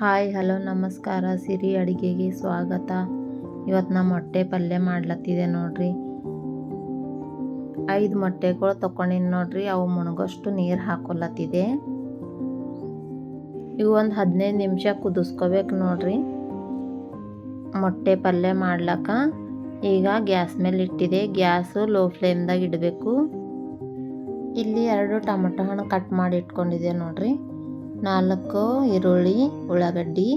Hi, hello, ನಮಸ್ಕಾರ. ಸಿರಿ ಅಡುಗೆಗೆ ಸ್ವಾಗತ. ಇವತ್ತು ನಾ ಮೊಟ್ಟೆ ಪಲ್ಯ ಮಾಡ್ಲತ್ತಿದೆ ನೋಡ್ರಿ. ಐದು ಮೊಟ್ಟೆಗಳು ತೊಗೊಂಡಿನಿ ನೋಡ್ರಿ. ಅವು ಮುಣಗೋಷ್ಟು ನೀರು ಹಾಕೊಲತ್ತಿದೆ. ಇವು ಒಂದು ಹದಿನೈದು ನಿಮಿಷ ಕುದಿಸ್ಕೋಬೇಕು ನೋಡ್ರಿ. ಮೊಟ್ಟೆ ಪಲ್ಯ ಮಾಡ್ಲಕ್ಕ. ಈಗ ಗ್ಯಾಸ್ ಮೇಲೆ ಇಟ್ಟಿದೆ. ಗ್ಯಾಸು ಲೋ ಫ್ಲೇಮ್ದಾಗ ಇಡಬೇಕು. ಇಲ್ಲಿ ಎರಡು ಟೊಮೊಟೊ ಹಣ್ಣು ಕಟ್ ಮಾಡಿ ಇಟ್ಕೊಂಡಿದ್ದೆ ನೋಡ್ರಿ. ನಾಲ್ಕು ಈರುಳ್ಳಿ, ಉಳ್ಳಾಗಡ್ಡಿ,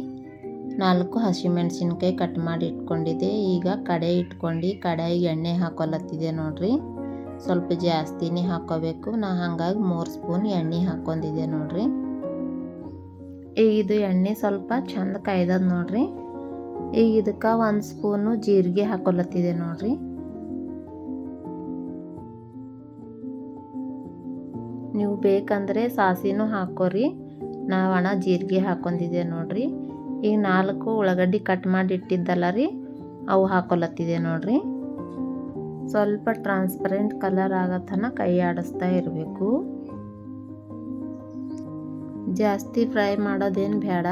ನಾಲ್ಕು ಹಸಿಮೆಣಸಿನ್ಕಾಯಿ ಕಟ್ ಮಾಡಿ ಇಟ್ಕೊಂಡಿದ್ದೆ. ಈಗ ಕಡೆ ಇಟ್ಕೊಂಡು ಕಡಾಯಿಗೆ ಎಣ್ಣೆ ಹಾಕೊಲತ್ತಿದೆ ನೋಡ್ರಿ. ಸ್ವಲ್ಪ ಜಾಸ್ತಿನೇ ಹಾಕೋಬೇಕು. ನಾ ಹಾಗಾಗಿ ಮೂರು ಸ್ಪೂನ್ ಎಣ್ಣೆ ಹಾಕೊಂಡಿದ್ದೆ ನೋಡ್ರಿ. ಈಗ ಇದು ಎಣ್ಣೆ ಸ್ವಲ್ಪ ಚಂದ ಕಾಯ್ದದ ನೋಡ್ರಿ. ಈಗ ಇದಕ್ಕೆ ಒಂದು ಸ್ಪೂನು ಜೀರಿಗೆ ಹಾಕೊಲತ್ತಿದೆ ನೋಡ್ರಿ. ನೀವು ಬೇಕಂದರೆ ಸಾಸಿನೂ ಹಾಕೋರಿ. ನಾವು ಹಣ ಜೀರಿಗೆ ಹಾಕೊಂಡಿದ್ದೆ ನೋಡ್ರಿ. ಈಗ ನಾಲ್ಕು ಉಳ್ಳಾಗಡ್ಡಿ ಕಟ್ ಮಾಡಿ ಇಟ್ಟಿದ್ದಲ್ಲ ರೀ, ಅವು ಹಾಕೊಲತ್ತಿದೆ ನೋಡ್ರಿ. ಸ್ವಲ್ಪ ಟ್ರಾನ್ಸ್ಪರೆಂಟ್ ಕಲರ್ ಆಗತನ ಕೈ ಆಡಿಸ್ತಾ ಇರಬೇಕು. ಜಾಸ್ತಿ ಫ್ರೈ ಮಾಡೋದೇನು ಬೇಡ.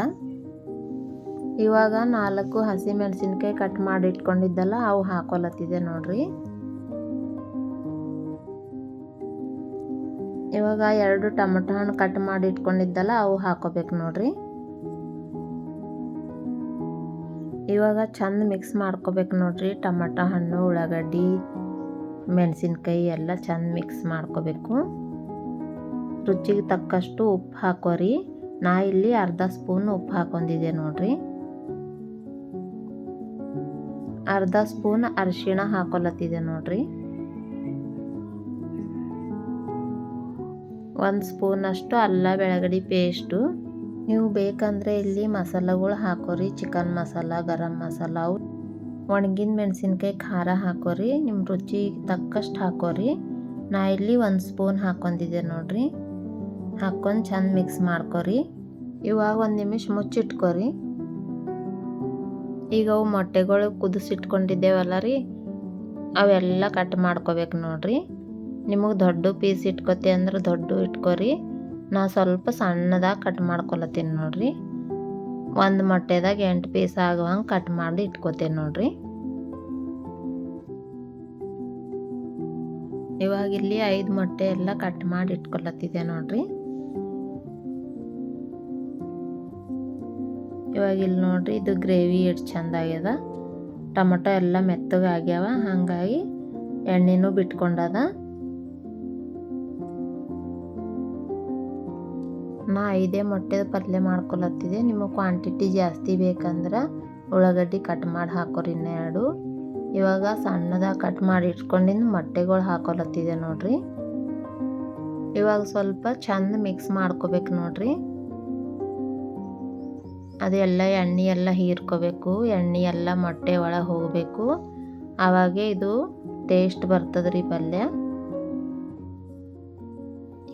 ಇವಾಗ ನಾಲ್ಕು ಹಸಿ ಮೆಣಸಿನ್ಕಾಯಿ ಕಟ್ ಮಾಡಿ ಇಟ್ಕೊಂಡಿದ್ದಲ್ಲ, ಅವು ಹಾಕೊಲತ್ತಿದೆ ನೋಡ್ರಿ. ಇವಾಗ ಎರಡು ಟೊಮೆಟೊ ಹಣ್ಣು ಕಟ್ ಮಾಡಿ ಇಟ್ಕೊಂಡಿದ್ದಲ್ಲ, ಅವು ಹಾಕೋಬೇಕು ನೋಡ್ರಿ. ಇವಾಗ ಚಂದ ಮಿಕ್ಸ್ ಮಾಡ್ಕೋಬೇಕು ನೋಡ್ರಿ ಟೊಮೆಟೊ ಹಣ್ಣು ಉಳ್ಳಾಗಡ್ಡಿ, ಮೆಣಸಿನ್ಕಾಯಿ ಎಲ್ಲ ಚಂದ ಮಿಕ್ಸ್ ಮಾಡ್ಕೋಬೇಕು. ರುಚಿಗೆ ತಕ್ಕಷ್ಟು ಉಪ್ಪು ಹಾಕೋರಿ. ನಾ ಇಲ್ಲಿ ಅರ್ಧ ಸ್ಪೂನ್ ಉಪ್ಪು ಹಾಕೊಂಡಿದ್ದೆ ನೋಡ್ರಿ. ಅರ್ಧ ಸ್ಪೂನ್ ಅರಿಶಿಣ ಹಾಕೊಲತ್ತಿದೆ ನೋಡ್ರಿ. ಒಂದು ಸ್ಪೂನಷ್ಟು ಅಲ್ಲ ಬೆಳಗಡಿ ಪೇಸ್ಟು ನೀವು ಬೇಕಂದರೆ ಇಲ್ಲಿ ಮಸಾಲಗಳು ಹಾಕೋರಿ. ಚಿಕನ್ ಮಸಾಲ, ಗರಂ ಮಸಾಲ ಅವು ಒಣಗಿನ ಮೆಣಸಿನ್ಕಾಯಿ ಖಾರ ಹಾಕೋರಿ. ನಿಮ್ಮ ರುಚಿ ತಕ್ಕಷ್ಟು ಹಾಕೋರಿ. ನಾ ಇಲ್ಲಿ ಒಂದು ಸ್ಪೂನ್ ಹಾಕೊಂಡಿದ್ದೆ ನೋಡ್ರಿ. ಹಾಕ್ಕೊಂಡು ಚೆಂದ ಮಿಕ್ಸ್ ಮಾಡ್ಕೊರಿ. ಇವಾಗ ಒಂದು ನಿಮಿಷ ಮುಚ್ಚಿಟ್ಕೊರಿ. ಈಗ ಅವು ಮೊಟ್ಟೆಗಳು ಕುದಿಸಿಟ್ಕೊಂಡಿದ್ದೇವಲ್ಲ ರೀ. ಅವೆಲ್ಲ ಕಟ್ ಮಾಡ್ಕೋಬೇಕು ನೋಡ್ರಿ. ನಿಮಗೆ ದೊಡ್ಡ ಪೀಸ್ ಇಟ್ಕೊತಿ ಅಂದ್ರೆ ದೊಡ್ಡ ಇಟ್ಕೋರಿ. ನಾ ಸ್ವಲ್ಪ ಸಣ್ಣದಾಗ ಕಟ್ ಮಾಡ್ಕೊಳತ್ತೀನಿ ನೋಡ್ರಿ. ಒಂದು ಮೊಟ್ಟೆದಾಗ ಎಂಟು ಪೀಸ್ ಆಗುವಂಗೆ ಕಟ್ ಮಾಡಿ ಇಟ್ಕೋತೀನಿ ನೋಡ್ರಿ. ಇವಾಗ ಇಲ್ಲಿ ಐದು ಮೊಟ್ಟೆ ಎಲ್ಲ ಕಟ್ ಮಾಡಿ ಇಟ್ಕೊಳತ್ತಿದೆ ನೋಡ್ರಿ. ಇವಾಗ ಇಲ್ಲಿ ನೋಡ್ರಿ ಇದು ಗ್ರೇವಿ ಎಷ್ಟು ಚಂದ ಆಗ್ಯದ. ಟೊಮೊಟೊ ಎಲ್ಲ ಮೆತ್ತಗೆ ಆಗ್ಯಾವ, ಹಾಗಾಗಿ ಎಣ್ಣೆನೂ ಬಿಟ್ಕೊಂಡದ. ನಾ ಐದೇ ಮೊಟ್ಟೆದ ಪಲ್ಯ ಮಾಡ್ಕೊಲತ್ತಿದೆ ನಿಮಗೆ ಕ್ವಾಂಟಿಟಿ ಜಾಸ್ತಿ ಬೇಕಂದ್ರೆ ಉಳ್ಳಾಗಡ್ಡಿ ಕಟ್ ಮಾಡಿ ಹಾಕೋರಿ ಇನ್ನೆರಡು ಇವಾಗ ಸಣ್ಣದಾಗಿ ಕಟ್ ಮಾಡಿ ಇಟ್ಕೊಂಡಿದ್ದು ಮೊಟ್ಟೆಗಳು ಹಾಕೊಲತ್ತಿದೆ ನೋಡ್ರಿ. ಇವಾಗ ಸ್ವಲ್ಪ ಚಂದ ಮಿಕ್ಸ್ ಮಾಡ್ಕೋಬೇಕು ನೋಡ್ರಿ. ಅದೆಲ್ಲ ಎಣ್ಣೆ ಎಲ್ಲ ಹೀರ್ಕೋಬೇಕು. ಎಣ್ಣೆ ಎಲ್ಲ ಮೊಟ್ಟೆ ಒಳಗೆ ಹೋಗಬೇಕು. ಆವಾಗೆ ಇದು ಟೇಸ್ಟ್ ಬರ್ತದ್ರಿ ಪಲ್ಯ.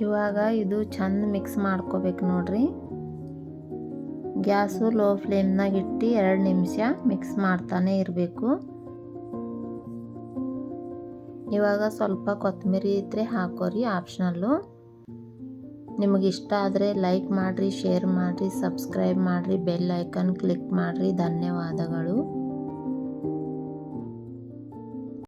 ಇವಾಗ ಇದು ಚೆಂದ ಮಿಕ್ಸ್ ಮಾಡ್ಕೋಬೇಕು ನೋಡ್ರಿ. ಗ್ಯಾಸು ಲೋ ಫ್ಲೇಮ್ನಾಗ ಇಟ್ಟು ಎರಡು ನಿಮಿಷ ಮಿಕ್ಸ್ ಮಾಡ್ತಾನೆ ಇರಬೇಕು. ಇವಾಗ ಸ್ವಲ್ಪ ಕೊತ್ತಂಬರಿ ಇದ್ರೆ ಹಾಕೋರಿ ಆಪ್ಷನಲ್ಲು ನಿಮಗೆ ಇಷ್ಟ ಆದರೆ ಲೈಕ್ ಮಾಡಿರಿ ಶೇರ್ ಮಾಡಿರಿ ಸಬ್ಸ್ಕ್ರೈಬ್ ಮಾಡಿರಿ ಬೆಲ್ ಐಕನ್ ಕ್ಲಿಕ್ ಮಾಡಿರಿ. ಧನ್ಯವಾದಗಳು.